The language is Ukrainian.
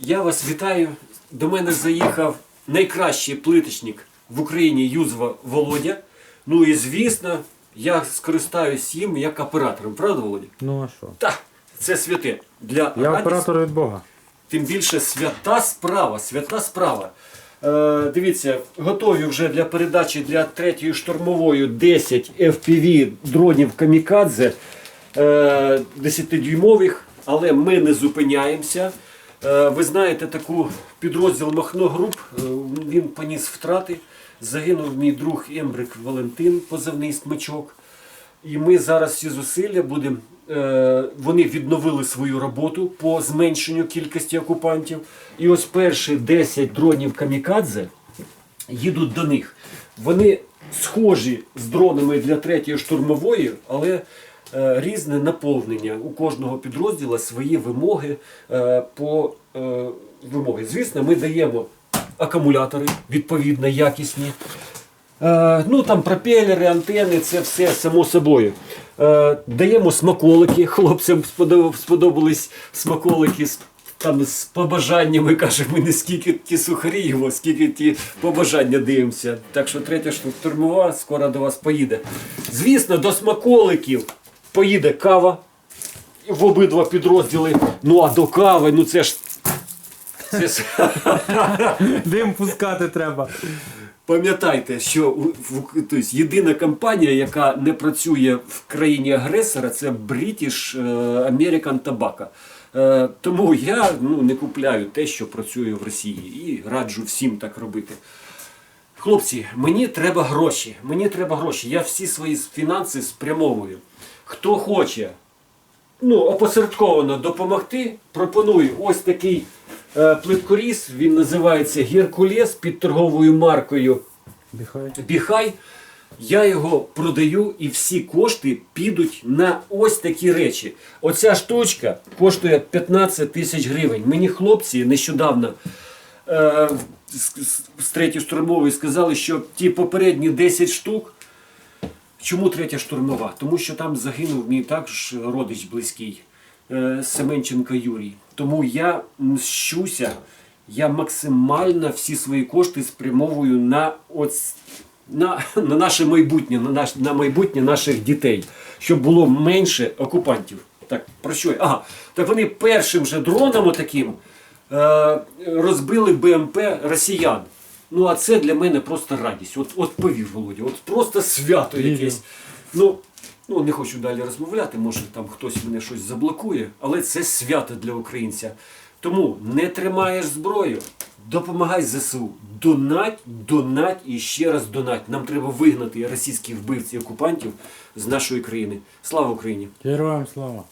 Я вас вітаю. До мене заїхав найкращий плиточник в Україні Юзва Володя. Ну і звісно, я скористаюсь їм як оператором, правда, Володя? Ну а що? Так, це святе. Для Я радіс- оператор від Бога. Тим більше свята справа, свята справа. Е, дивіться, готові вже для передачі для третьої штурмової 10 FPV дронів Камікадзе е, 10-дюймових, але ми не зупиняємося. Е, ви знаєте таку підрозділ Махно Груп, е, він поніс втрати. Загинув мій друг Ембрик Валентин, позивний смичок. І ми зараз всі зусилля будемо. Е, вони відновили свою роботу по зменшенню кількості окупантів. І ось перші 10 дронів Камікадзе їдуть до них. Вони схожі з дронами для третьої штурмової, але різне наповнення. У кожного підрозділу свої вимоги е, по е, вимоги. Звісно, ми даємо акумулятори відповідно якісні. Е, ну там пропелери, антени, це все само собою. Е, даємо смаколики. Хлопцям сподобались смаколики там, з побажаннями. Каже, ми не скільки ті сухарі його, скільки ті побажання дивимося. Так що третя штурмова скоро до вас поїде. Звісно, до смаколиків поїде кава в обидва підрозділи. Ну а до кави, ну це ж. Це ж Дим пускати треба. Пам'ятайте, що тобто, єдина компанія, яка не працює в країні агресора, це British е, American Tobacco. Е, Тому я ну, не купляю те, що працює в Росії, і раджу всім так робити. Хлопці, мені треба гроші. Мені треба гроші. Я всі свої фінанси спрямовую. Хто хоче ну, опосередковано допомогти, пропоную ось такий е, плиткоріз. Він називається Геркулес під торговою маркою Дихай. Біхай. Я його продаю і всі кошти підуть на ось такі речі. Оця штучка коштує 15 тисяч гривень. Мені хлопці нещодавно е, з, з- з третьої штурмової сказали, що ті попередні 10 штук. Чому третя штурмова? Тому що там загинув мій також родич близький е, Семенченко Юрій. Тому я мщуся, я максимально всі свої кошти спрямовую на, оць, на, на наше майбутнє, на, наш, на майбутнє наших дітей, щоб було менше окупантів. Так, про що? я? Ага, так вони першим же дроном таким е, розбили БМП росіян. Ну, а це для мене просто радість. От, от повір, Володя, от просто свято якесь. Ну, ну, не хочу далі розмовляти, може там хтось мене щось заблокує, але це свято для українця. Тому не тримаєш зброю, допомагай ЗСУ. Донать, донать і ще раз донать. Нам треба вигнати російських вбивців і окупантів з нашої країни. Слава Україні! Героям слава.